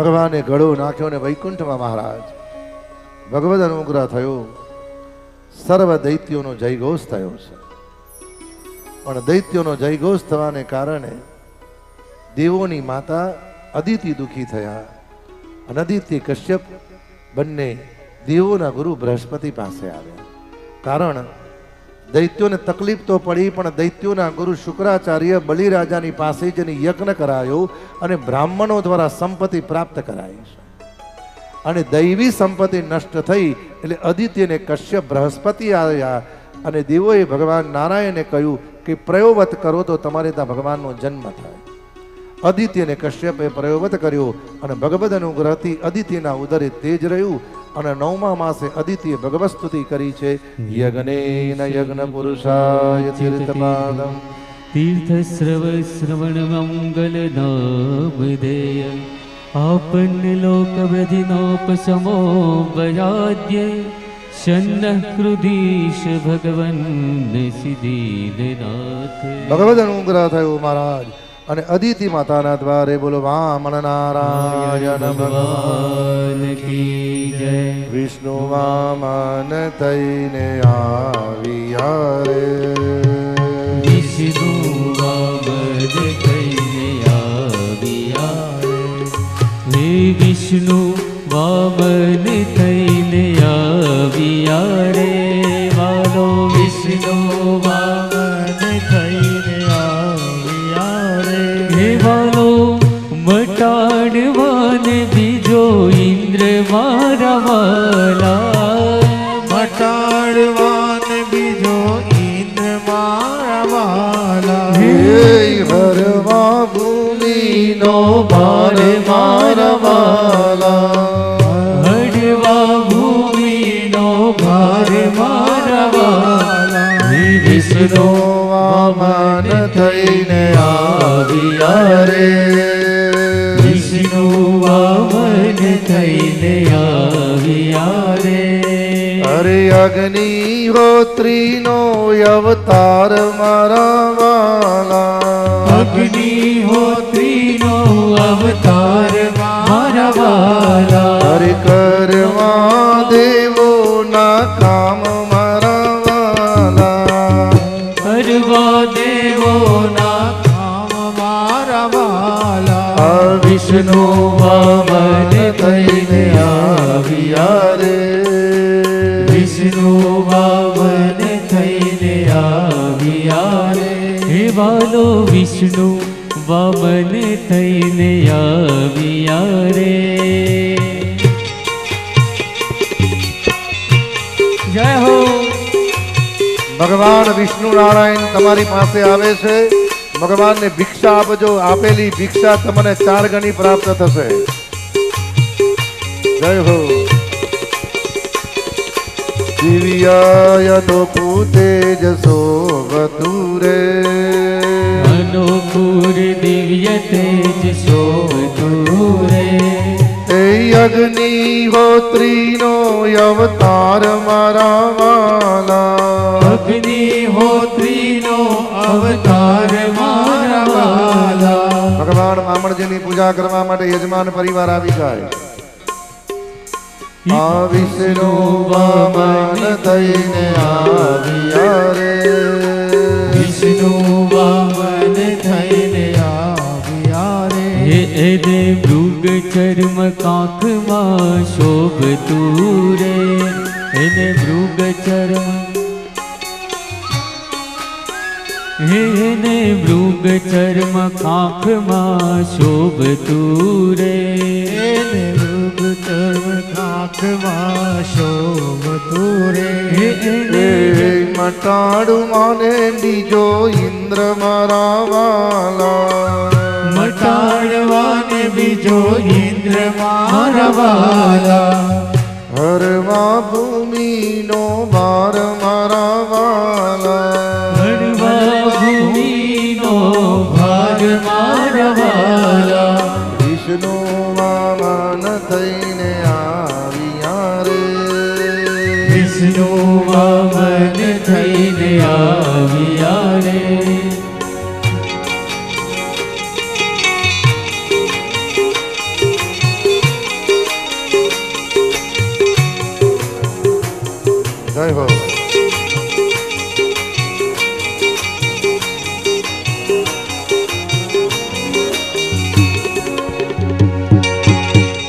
ભગવાને ગળો નાખ્યો ને વૈકુંઠમાં મહારાજ. ભગવદ અનુગ્રહ થયો. સર્વ દૈત્યોનો જયઘોષ થયો છે. પણ દૈત્યોનો જયઘોષ થવાને કારણે દેવોની માતા અદિતિ દુખી થયા અને અદિતિ કશ્યપ બંને દેવોના ગુરુ બૃહસ્પતિ પાસે આવ્યા. કારણ દૈત્યોને તકલીફ તો પડી, પણ દૈત્યોના ગુરુ શુક્રાચાર્ય બલિરાજાની પાસે જેને યજ્ઞ કરાયો અને બ્રાહ્મણો દ્વારા સંપત્તિ પ્રાપ્ત કરાઈ. છે અને દૈવી સંપત્તિ નષ્ટ થઈ, એટલે અદિત્યને કશ્યપ બૃહસ્પતિ આવ્યા અને દેવોએ ભગવાન નારાયણે કહ્યું કે પ્રયોવત કરો તો તમારે ત્યાં ભગવાનનો જન્મ થાય. અદિત્યને કશ્યપે પ્રયોવત કર્યો અને ભગવદ અનુગ્રહથી અદિત્યના ઉદરે તેજ રહ્યું અને નવમા માસે અદિતિએ ભગવત સ્તુતિ કરી છે યજ્ઞેન યજ્ઞ પુરુષાય તીર્થપાદમ તીર્થ શ્રવ શ્રવણ મંગલ નામદેય આપન્ન લોક વ્રજિનોપશમો વરાદ્ય સન્નઃ કૃદીશ ભગવન સિદ્ધિનાથ ભગવદ અનુગ્રહ થયો મહારાજ. અને અદિતિ માતાના દ્વારે બોલો વામણ નારાયણ ભગવાન વિષ્ણુ વામન થઈને આવ્યા વિષ્ણુ વામન થઈને આવ્યા રે. વિષ્ણુ વામન થઈને આવ્યા ઇન્દ્ર મારા વાલા મટાડવાન બીજો ઇન્દ્ર મારા વાલા હે હરવા ભૂમિનો ભાર મારા હડવા ભૂમિનો ભાર મારા વિષ્ણુ વામન થઈને આવ્યા રે. થઈને આવ્યા રે. અરે અગ્નિહોત્રીનો અવતાર મારા વાલા. અગ્નિહોત્રીનો અવતાર મારા વાલા. અરે કરવા દેવોના કામ મારા વાલા. કરવા દેવો ના કામ મારા વાલા. વિષ્ણુ વામન થઈને આવ્યા રે. વિષ્ણુ વામન થઈને આવ્યા રે. હે વાલો વિષ્ણુ વામન થઈને આવ્યા રે. જય હો. ભગવાન વિષ્ણુ નારાયણ તમારી પાસે આવે છે. ભગવાનને ભિક્ષા આપજો. આપેલી ભિક્ષા તમને ચાર ગણી પ્રાપ્ત થશે. જય હો. દિવ્યાય લોકો તેજસો વતુરે અનુકૂર દિવ્ય તેજ શોભતુરે એ અગ્નિહોત્રીનો અવતાર મારા વાલા. અગ્નિહોત્રીનો અવતાર મારા વાલા. ભગવાન મામણજીની પૂજા કરવા માટે યજમાન પરિવાર આવી જાય. આ વિષ્ણુ વામન થઈને આવ્યા રે. વિષ્ણુ વામન થઈને આવ્યા રે. હે એને મૃગ ચર્મ કાંખમાં શોભતું રે. એને મૃગ ચર્મ હેને મૃગ ચર્મ કાંખમાં શોભતું રે. કાંખમાં મધુરે મટાડું માને બીજો ઇન્દ્ર મારા વાલા મટાડવાને બીજો ઇન્દ્ર મારા વાલા હરવા ભૂમિનો ભાર મારા વાલા હરવા ભૂમિનો ભાર મારા વાલા વિષ્ણુ વામન થઈને વિષ્ણુ વામન થઈને આવ્યા